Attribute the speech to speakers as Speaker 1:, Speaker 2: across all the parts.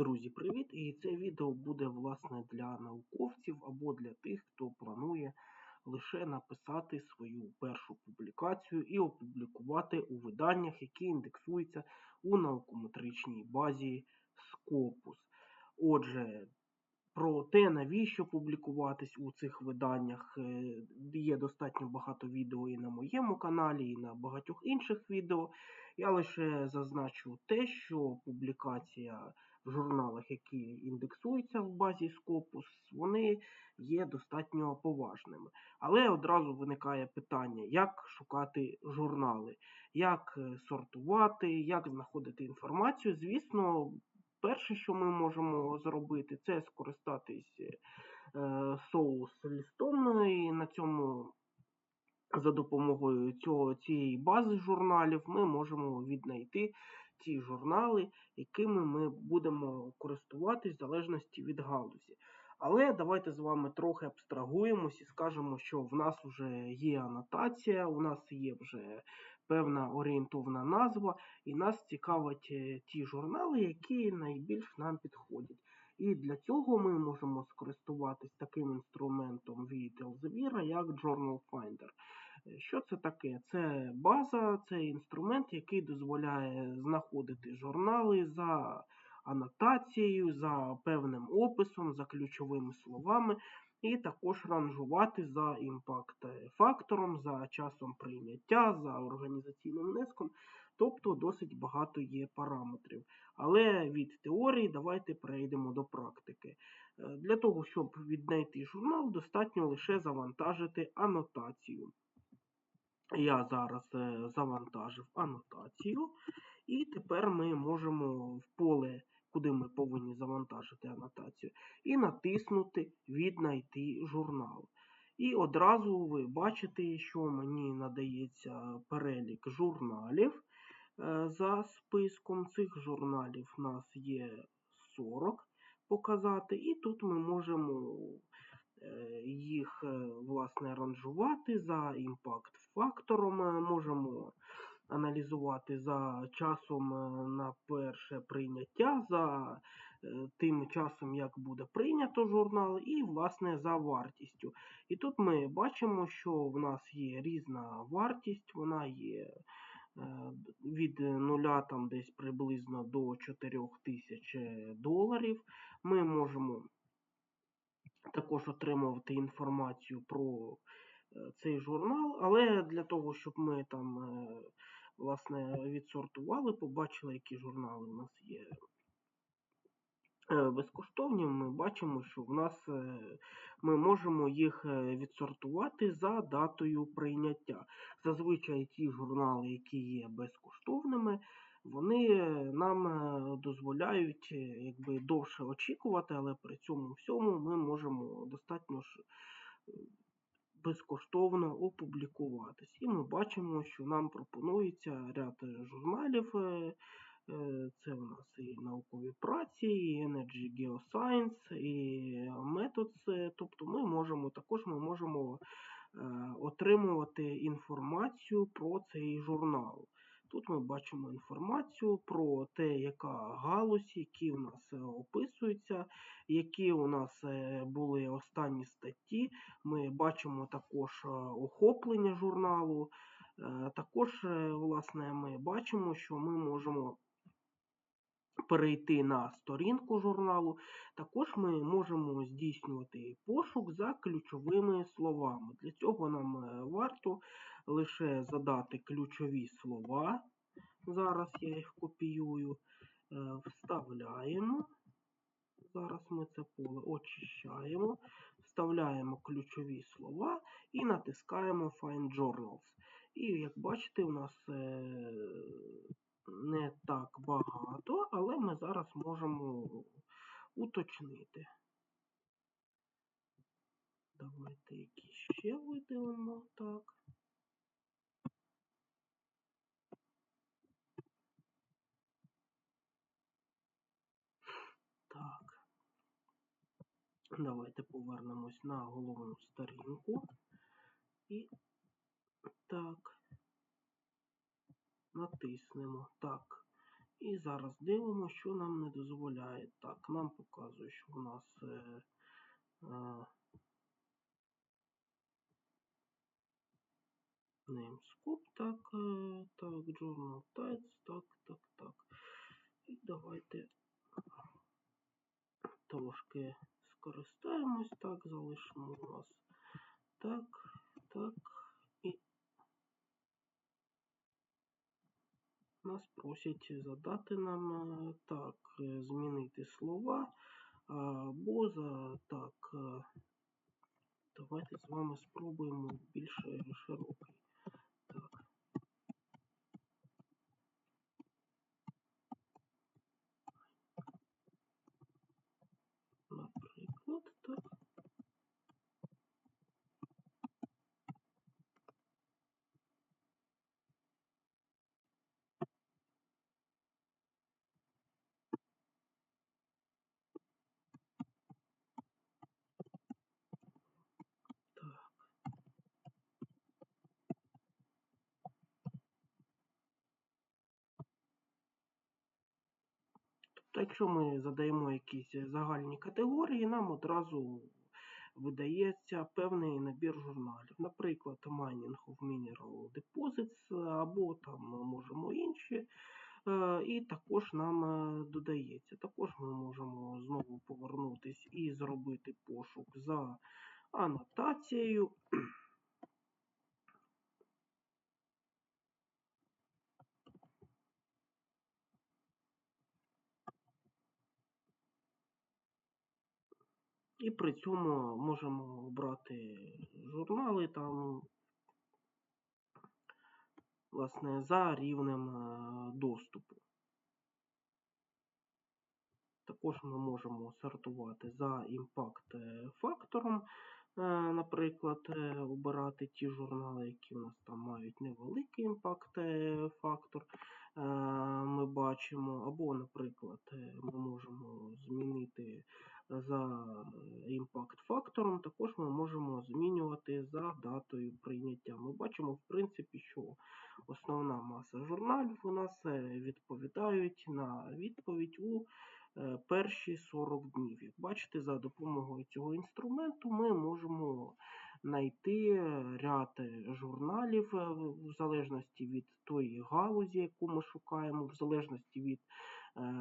Speaker 1: Друзі, привіт! І це відео буде власне для науковців або для тих, хто планує лише написати свою першу публікацію і опублікувати у виданнях, які індексуються у наукометричній базі Scopus. Отже, про те, навіщо публікуватись у цих виданнях, е, є достатньо багато відео і на моєму каналі, і на багатьох інших відео. Я лише зазначу те, що публікація журналах, які індексуються в базі Scopus, вони є достатньо поважними. Але одразу виникає питання, як шукати журнали, як е, сортувати, як знаходити інформацію. Звісно, перше, що ми можемо зробити, це скористатись е, соус лістом і на цьому. За допомогою цього, цієї бази журналів ми можемо віднайти ті журнали, якими ми будемо користуватись в залежності від галузі. Але давайте з вами трохи абстрагуємось і скажемо, що в нас вже є анотація, у нас є вже певна орієнтовна назва, і нас цікавять е, ті журнали, які найбільш нам підходять. І для цього ми можемо скористуватись таким інструментом від Elsevier, як Journal Finder. Що це таке? Це база, це інструмент, який дозволяє знаходити журнали за анотацією, за певним описом, за ключовими словами, і також ранжувати за імпакт-фактором, за часом прийняття, за організаційним внеском. Тобто досить багато є параметрів. Але від теорії давайте перейдемо до практики. Е, для того, щоб віднайти журнал, достатньо лише завантажити анотацію. Я зараз е, завантажив анотацію, і тепер ми можемо в поле, куди ми повинні завантажити анотацію, і натиснути Віднайти журнал. І одразу ви бачите, що мені надається перелік журналів. Е, за списком цих журналів у нас є 40 показати, і тут ми можемо Е, їх е, власне ранжувати за імпакт-фактором. Можемо аналізувати за часом на перше прийняття, за тим часом, як буде прийнято журнал, і, власне, за вартістю. І тут ми бачимо, що в нас є різна вартість, вона є від нуля там десь приблизно до 4 тисяч доларів. Ми можемо також отримувати інформацію про е, цей журнал, але для того, щоб ми там е, власне відсортували, побачили, які журнали у нас є е, безкоштовні, ми бачимо, що в нас ми можемо їх відсортувати за датою прийняття. Зазвичай ті журнали, які є безкоштовними, вони нам е, дозволяють е, якби, довше очікувати, але при цьому всьому ми можемо достатньо е, безкоштовно опублікуватись. І ми бачимо, що нам пропонується ряд журналів. Це у нас і наукові праці, і Energy Geoscience, і Methods. Тобто ми можемо також ми можемо отримувати інформацію про цей журнал. Тут ми бачимо інформацію про те, яка галузь, які у нас е, описуються, які у нас е, були останні статті. Ми бачимо також е, охоплення журналу. Також, власне, ми бачимо, що ми можемо перейти на сторінку журналу. Також ми можемо здійснювати пошук за ключовими словами. Для цього нам варто лише задати ключові слова. Зараз я їх копіюю, е, вставляємо. Зараз ми це поле очищаємо, вставляємо ключові слова і натискаємо Find Journals. І, як бачите, у нас е, не так багато, але ми зараз можемо уточнити. Давайте якісь ще виділимо так. Давайте повернемось на головну сторінку. І так, натиснемо. Так. І зараз дивимося, що нам не дозволяє. Так, нам показує, що у нас е, е, namescope, так, е, так, journal types, так, так, так. І давайте трошки скористаємось, так, залишимо у нас так, і просять задати нам е, так, е, змінити слова або за так. е, Давайте з вами спробуємо більш широкий. Так. Наприклад, так. Так. Тобто, якщо ми задаємо якісь загальні категорії, нам одразу видається певний набір журналів. Наприклад, Mining of Mineral Deposits, або там можемо інші. Е, І також нам е, додається. Також ми можемо знову повернутись і зробити пошук за анотацією. І при цьому можемо обрати журнали там, власне, за рівнем е, доступу. Також ми можемо сортувати за імпакт фактором, е, наприклад, е, обирати ті журнали, які у нас там мають невеликий імпакт фактор, е, ми бачимо, або, наприклад, е, ми можемо змінити за імпакт фактором, також ми можемо змінювати за датою прийняття. Ми бачимо, в принципі, що основна маса журналів у нас відповідають на відповідь у е, перші 40 днів. Як бачите, за допомогою цього інструменту ми можемо знайти ряд журналів е, в залежності від тої галузі, яку ми шукаємо, в залежності від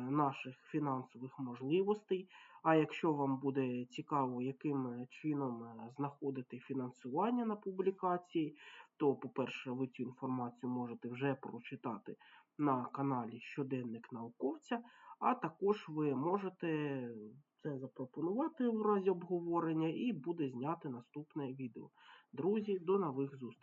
Speaker 1: наших фінансових можливостей. А якщо вам буде цікаво, яким чином е, знаходити фінансування на публікації, то, по-перше, ви цю інформацію можете вже прочитати на каналі Щоденник науковця, а також ви можете це запропонувати в разі обговорення і буде зняти наступне відео. Друзі, до нових зустрічей!